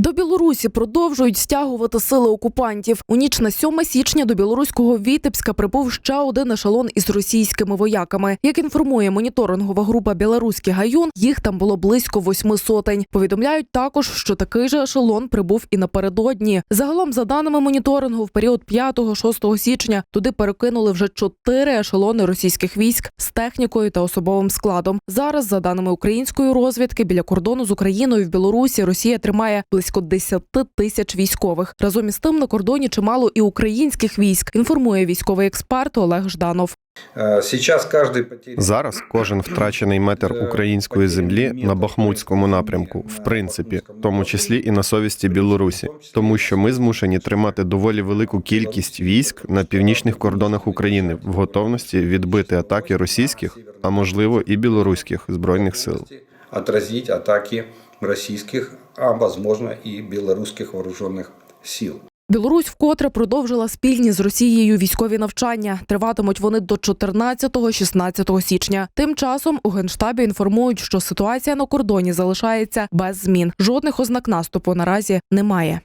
До Білорусі продовжують стягувати сили окупантів. У ніч на 7 січня до білоруського Вітебська прибув ще один ешелон із російськими вояками. Як інформує моніторингова група Білоруський гаюн, їх там було близько восьми сотень. Повідомляють також, що такий же ешелон прибув і напередодні. Загалом, за даними моніторингу, в період 5-6 січня туди перекинули вже чотири ешелони російських військ з технікою та особовим складом. Зараз, за даними української розвідки, біля кордону з Україною в Білорусі Росія тримає близько 10 тисяч військових. Разом із тим на кордоні чимало і українських військ. Інформує військовий експерт Олег Жданов. Сейчас каждый. Зараз кожен втрачений метр української землі на Бахмутському напрямку, в принципі, в тому числі і на совісті Білорусі, тому що ми змушені тримати доволі велику кількість військ на північних кордонах України в готовності відбити атаки російських, а можливо і білоруських збройних сил. Отразить атаки российских, а возможно и белорусских вооруженных сил. Білорусь вкотре продовжила спільні з Росією військові навчання. Триватимуть вони до 14-16 січня. Тим часом у генштабі інформують, що ситуація на кордоні залишається без змін. Жодних ознак наступу наразі немає.